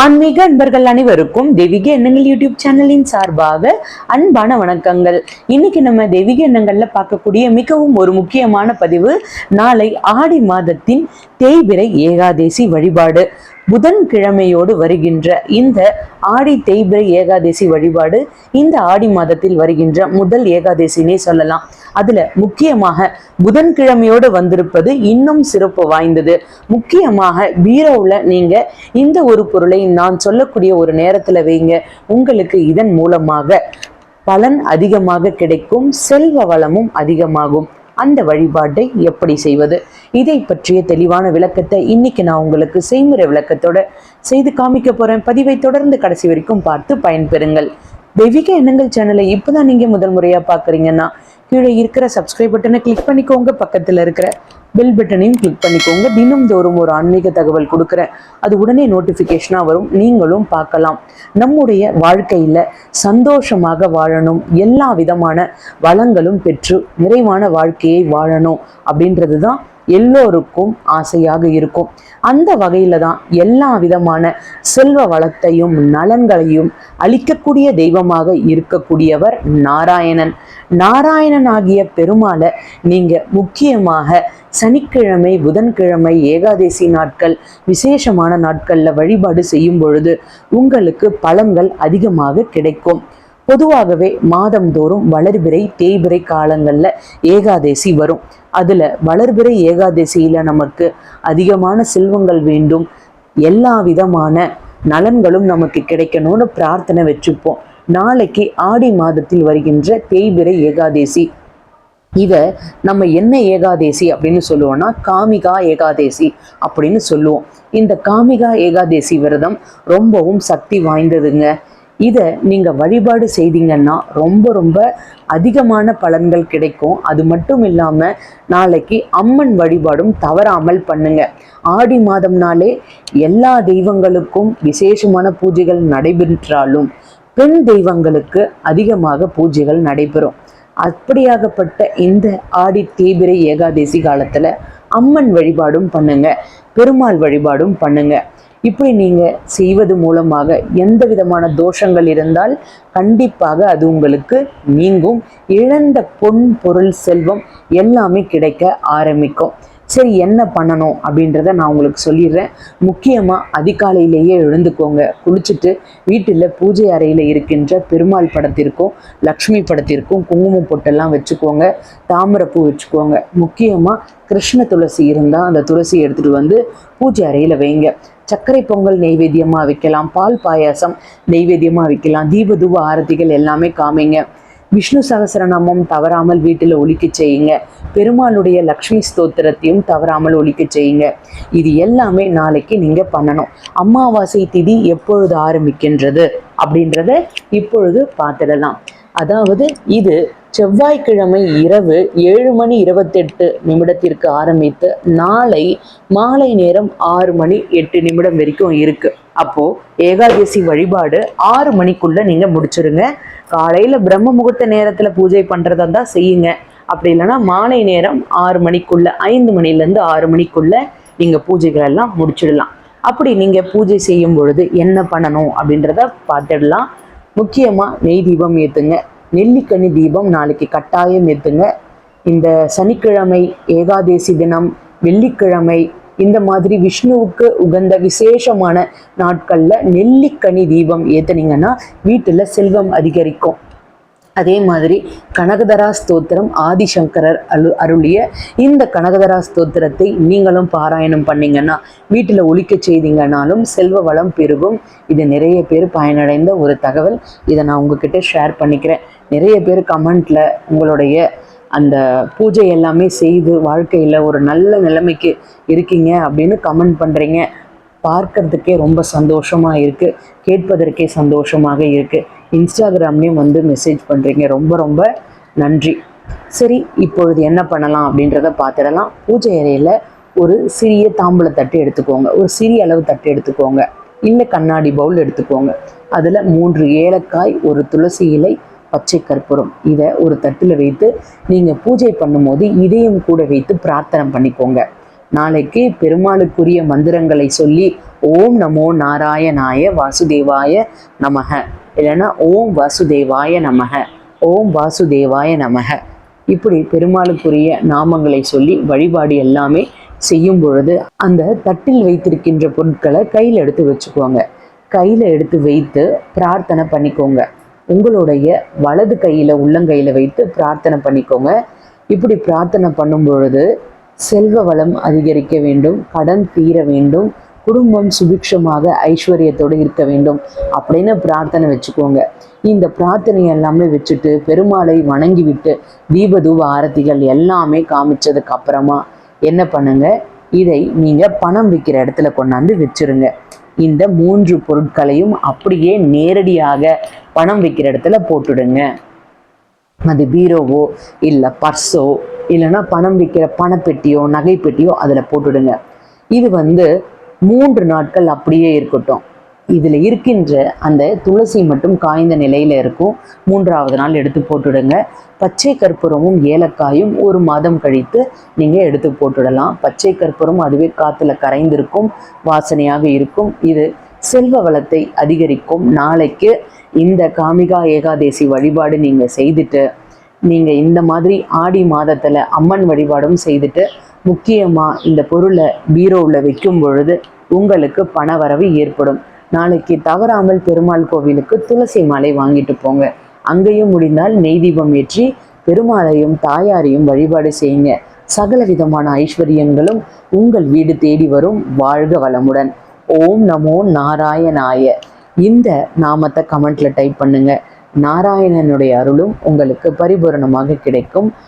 ஆன்மீக அன்பர்கள் அனைவருக்கும் தெய்வீக எண்ணங்கள் யூடியூப் சேனலின் சார்பாக அன்பான வணக்கங்கள். இன்னைக்கு நம்ம தெய்வீக எண்ணங்கள்ல பார்க்கக்கூடிய மிகவும் ஒரு முக்கியமான பதிவு நாளை ஆடி மாதத்தின் தேய்பிரை ஏகாதேசி வழிபாடு. புதன்கிழமையோடு வருகின்ற இந்த ஆடி தேய்பிரை ஏகாதேசி வழிபாடு இந்த ஆடி மாதத்தில் வருகின்ற முதல் ஏகாதேசினே சொல்லலாம். அதுல முக்கியமாக புதன்கிழமையோடு வந்திருப்பது இன்னும் சிறப்பு வாய்ந்தது. முக்கியமாக பீரோவில் நீங்க இந்த ஒரு பொருளை நான் சொல்லக்கூடிய ஒரு நேரத்துல வைங்க. உங்களுக்கு இதன் மூலமாக பலன் அதிகமாக கிடைக்கும் செல்வ வளமும் அதிகமாகும். அந்த வழிபாட்டை எப்படி செய்வது? இதை பற்றிய தெளிவான விளக்கத்தை இன்னைக்கு நான் உங்களுக்கு செய்முறை விளக்கத்தோட செய்து காமிக்க போறேன். பதிவை தொடர்ந்து கடைசி வரைக்கும் பார்த்து பயன்பெறுங்கள். தெய்வீக எண்ணங்கள் சேனலை இப்போதான் நீங்க முதல் முறையா பாக்குறீங்கன்னா கீழே இருக்கிற சப்ஸ்கிரைப் பட்டனை கிளிக் பண்ணிக்கோங்க. பக்கத்துல இருக்கிற பெல் பட்டனையும் கிளிக் பண்ணிக்கோங்க. தினம்தோறும் ஒரு ஆன்மீக தகவல் கொடுக்குறேன். அது உடனே நோட்டிஃபிகேஷனாக வரும். நீங்களும் பார்க்கலாம். நம்முடைய வாழ்க்கையில் சந்தோஷமாக வாழணும். எல்லா விதமான வளங்களும் பெற்று நிறைவான வாழ்க்கையை வாழணும். அப்படின்றது தான் எல்லோருக்கும் ஆசையாக இருக்கும். அந்த வகையில தான் எல்லா விதமான செல்வ வளத்தையும் நலன்களையும் அளிக்கக்கூடிய தெய்வமாக இருக்கக்கூடியவர் நாராயணன். நாராயணன் ஆகிய பெருமாளை நீங்க முக்கியமாக சனிக்கிழமை புதன்கிழமை ஏகாதேசி நாட்கள் விசேஷமான நாட்கள்ல வழிபாடு செய்யும் பொழுது உங்களுக்கு பலன்கள் அதிகமாக கிடைக்கும். பொதுவாகவே மாதந்தோறும் வளர்பிறை தேய்பிறை காலங்கள்ல ஏகாதேசி வரும். அதுல வளர்பிறை ஏகாதசியில நமக்கு அதிகமான செல்வங்கள் வேண்டும். எல்லா விதமான நலன்களும் நமக்கு கிடைக்கணும்னு பிரார்த்தனை வச்சுப்போம். நாளைக்கு ஆடி மாதத்தில் வருகின்ற தேய்பிறை ஏகாதேசி. இதை நம்ம என்ன ஏகாதேசி அப்படின்னு சொல்லுவோம்னா காமிகா ஏகாதேசி அப்படின்னு சொல்லுவோம். இந்த காமிகா ஏகாதேசி விரதம் ரொம்பவும் சக்தி வாய்ந்ததுங்க. இதை நீங்கள் வழிபாடு செய்தீங்கன்னா ரொம்ப ரொம்ப அதிகமான பலன்கள் கிடைக்கும். அது மட்டும் இல்லாமல் நாளைக்கு அம்மன் வழிபாடும் தவறாமல் பண்ணுங்க. ஆடி மாதம்னாலே எல்லா தெய்வங்களுக்கும் விசேஷமான பூஜைகள் நடைபெற்றாலும் பெண் தெய்வங்களுக்கு அதிகமாக பூஜைகள் நடைபெறும். அப்படியாகப்பட்ட இந்த ஆடி தேய்பிறை ஏகாதேசி காலத்தில் அம்மன் வழிபாடும் பண்ணுங்க. பெருமாள் வழிபாடும் பண்ணுங்கள் இப்படி நீங்க செய்வது மூலமாக எந்த விதமான தோஷங்கள் இருந்தால் கண்டிப்பாக அது உங்களுக்கு நீங்கும். இழந்த பொன் பொருள் செல்வம் எல்லாமே கிடைக்க ஆரம்பிக்கும். சரி என்ன பண்ணணும் அப்படின்றத நான் உங்களுக்கு சொல்லிடுறேன். முக்கியமாக அதிகாலையிலேயே எழுந்துக்கோங்க. குளிச்சுட்டு வீட்டில் பூஜை அறையில் இருக்கின்ற பெருமாள் படத்திற்கும் லக்ஷ்மி படத்திற்கும் குங்குமம் பொட்டெல்லாம் வச்சுக்கோங்க. தாமரைப்பூ வச்சுக்கோங்க. முக்கியமாக கிருஷ்ண துளசி இருந்தால் அந்த துளசி எடுத்துகிட்டு வந்து பூஜை அறையில் வைங்க. சர்க்கரை பொங்கல் நெய்வேத்தியமாக வைக்கலாம் பால் பாயாசம் நெய்வேத்தியமாக வைக்கலாம் தீப தூப ஆரத்திகள் எல்லாமே காமிங்க. விஷ்ணு சகசரநாமம் தவறாமல் வீட்டில் ஒழிக்க செய்யுங்க. பெருமாளுடைய லக்ஷ்மி ஸ்தோத்திரத்தையும் தவறாமல் ஒழிக்க செய்யுங்க. இது எல்லாமே நாளைக்கு நீங்க பண்ணணும். அமாவாசை திதி எப்பொழுது ஆரம்பிக்கின்றது அப்படின்றத இப்பொழுது பார்த்துடலாம். அதாவது இது செவ்வாய்க்கிழமை இரவு ஏழு மணி இருபத்தெட்டு நிமிடத்திற்கு ஆரம்பித்து நாளை மாலை நேரம் ஆறு மணி எட்டு நிமிடம் வரைக்கும் இருக்கு. அப்போ ஏகாதசி வழிபாடு ஆறு மணிக்குள்ள நீங்க முடிச்சிருங்க. காலையில பிரம்ம முகூர்த்த நேரத்துல பூஜை பண்றதா தான் செய்யுங்க. அப்படி இல்லைன்னா மாலை நேரம் ஆறு மணிக்குள்ள ஐந்து மணிலேருந்து ஆறு மணிக்குள்ள நீங்கள் பூஜைகள் எல்லாம் முடிச்சிடலாம். அப்படி நீங்கள் பூஜை செய்யும் பொழுது என்ன பண்ணணும் அப்படின்றத பார்த்துடலாம். முக்கியமாக நெய் தீபம் ஏற்றுங்க நெல்லிக்கனி தீபம் நாளைக்கு கட்டாயம் ஏற்றுங்க இந்த சனிக்கிழமை ஏகாதேசி தினம் வெள்ளிக்கிழமை இந்த மாதிரி விஷ்ணுவுக்கு உகந்த விசேஷமான நாட்களில் நெல்லிக்கனி தீபம் ஏற்றுனீங்கன்னா வீட்டில் செல்வம் அதிகரிக்கும். அதே மாதிரி கனகதரா ஸ்தோத்திரம் ஆதிசங்கரர் அரு அருளிய இந்த கனகதரா ஸ்தோத்திரத்தை நீங்களும் பாராயணம் பண்ணிங்கன்னா வீட்டில் ஒழிக்க செய்தீங்கன்னாலும் செல்வ வளம் பெருகும். இது நிறைய பேர் பயனடைந்த ஒரு தகவல். இதை நான் உங்ககிட்ட ஷேர் பண்ணிக்கிறேன். நிறைய பேர் கமெண்ட்ல உங்களுடைய அந்த பூஜை எல்லாமே செய்து வாழ்க்கையில் ஒரு நல்ல நிலைமைக்கு இருக்கீங்க அப்படின்னு கமெண்ட் பண்ணுறீங்க பார்க்கறதுக்கே ரொம்ப சந்தோஷமாக இருக்குது கேட்பதற்கே சந்தோஷமாக இருக்குது இன்ஸ்டாகிராம்லேயும் வந்து மெசேஜ் பண்ணுறீங்க ரொம்ப ரொம்ப நன்றி. சரி இப்பொழுது என்ன பண்ணலாம் அப்படின்றத பார்த்துடலாம். பூஜை அறையில் ஒரு சிறிய தாம்பூல தட்டு எடுத்துக்கோங்க. ஒரு சிறிய அளவு தட்டு எடுத்துக்கோங்க. இல்லை கண்ணாடி பவுல் எடுத்துக்கோங்க. அதில் மூன்று ஏலக்காய் ஒரு துளசி இலை பச்சை கற்பூரம். இதை ஒரு தட்டில் வைத்து நீங்கள் பூஜை பண்ணும்போது இதையும் கூட வைத்து பிரார்த்தனை பண்ணிக்கோங்க. நாளைக்கு பெருமாளுக்குரிய மந்திரங்களை சொல்லி ஓம் நமோ நாராயணாய வாசுதேவாய நமக. இல்லைன்னா ஓம் வாசுதேவாய நமக. ஓம் வாசுதேவாய நமக. இப்படி பெருமாளுக்குரிய நாமங்களை சொல்லி வழிபாடு எல்லாமே செய்யும் பொழுது அந்த தட்டில் வைத்திருக்கின்ற பொருட்களை கையில் எடுத்து வச்சுக்கோங்க. கையில் எடுத்து வைத்து பிரார்த்தனை பண்ணிக்கோங்க. உங்களுடைய வலது கையில் உள்ளங்கையில் வைத்து பிரார்த்தனை பண்ணிக்கோங்க. இப்படி பிரார்த்தனை பண்ணும் பொழுது செல்வ வளம் அதிகரிக்க வேண்டும் கடன் தீர வேண்டும் குடும்பம் சுபிக்ஷமாக ஐஸ்வர்யத்தோடு இருக்க வேண்டும் அப்படின்னு பிரார்த்தனை வச்சுக்கோங்க. இந்த பிரார்த்தனை எல்லாமே வச்சுட்டு பெருமாளை வணங்கிவிட்டு தீபதூப ஆரத்திகள் எல்லாமே காமிச்சதுக்கு அப்புறமா என்ன பண்ணுங்க? இதை நீங்க பணம் விற்கிற இடத்துல கொண்டாந்து வச்சிருங்க. இந்த மூன்று பொருட்களையும் அப்படியே நேரடியாக பணம் விற்கிற இடத்துல போட்டுடுங்க. அது பீரோவோ இல்லை பர்ஸோ இல்லைன்னா பணம் விற்கிற பணப்பெட்டியோ நகைப்பெட்டியோ அதில் போட்டுடுங்க. இது வந்து மூன்று நாட்கள் அப்படியே இருக்கட்டும். இதில் இருக்கின்ற அந்த துளசி மட்டும் காய்ந்த நிலையில் இருக்கும். மூன்றாவது நாள் எடுத்து போட்டுடுங்க. பச்சை கற்பூரமும் ஏலக்காயும் ஒரு மாதம் கழித்து நீங்கள் எடுத்து போட்டுடலாம். பச்சை கற்பூரம் அதுவே காற்றுல கரைந்திருக்கும் வாசனையாக இருக்கும். இது செல்வ வளத்தை அதிகரிக்கும். நாளைக்கு இந்த காமிகா ஏகாதேசி வழிபாடு நீங்கள் செய்துட்டு நீங்கள் இந்த மாதிரி ஆடி மாதத்தில் அம்மன் வழிபாடும் செய்துட்டு முக்கியமாக இந்த பொருளை பீரோவில் வைக்கும் பொழுது உங்களுக்கு பணவரவு ஏற்படும். நாளைக்கு தவறாமல் பெருமாள் கோவிலுக்கு துளசி மாலை வாங்கிட்டு போங்க. அங்கேயும் முடிந்தால் நெய் தீபம் ஏற்றி பெருமாளையும் தாயாரையும் வழிபாடு செய்யுங்க. சகல விதமான ஐஸ்வர்யங்களும் உங்கள் வீடு தேடி வரும் வாழ்க வளமுடன். ஓம் நமோ நாராயணாய. இந்த நாமத்தை கமெண்ட்ல டைப் பண்ணுங்க. நாராயணனுடைய அருளும் உங்களுக்கு பரிபூரணமாக கிடைக்கும்.